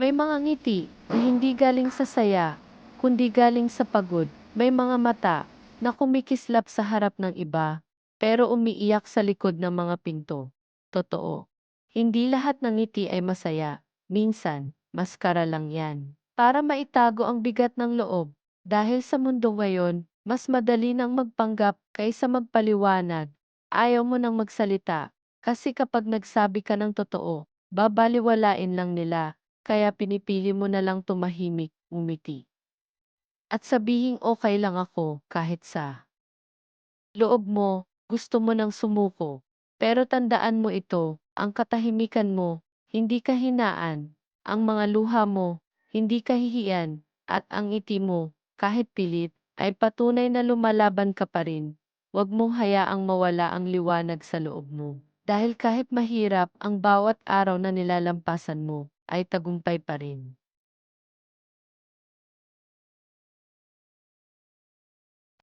May mga ngiti na hindi galing sa saya, kundi galing sa pagod. May mga mata na kumikislap sa harap ng iba, pero umiiyak sa likod ng mga pinto. Totoo. Hindi lahat ng ngiti ay masaya. Minsan, maskara lang yan. Para maitago ang bigat ng loob. Dahil sa mundo ngayon, mas madali nang magpanggap kaysa magpaliwanag. Ayaw mo nang magsalita. Kasi kapag nagsabi ka ng totoo, babaliwalain lang nila. Kaya pinipili mo na lang tumahimik, umiti. At sabihing okay lang ako kahit sa loob mo, gusto mo nang sumuko. Pero tandaan mo ito, ang katahimikan mo, hindi kahinaan. Ang mga luha mo, hindi kahihiyan. At ang ngiti mo, kahit pilit, ay patunay na lumalaban ka pa rin. Huwag mong hayaang mawala ang liwanag sa loob mo. Dahil kahit mahirap ang bawat araw na nilalampasan mo, ay tagumpay pa rin.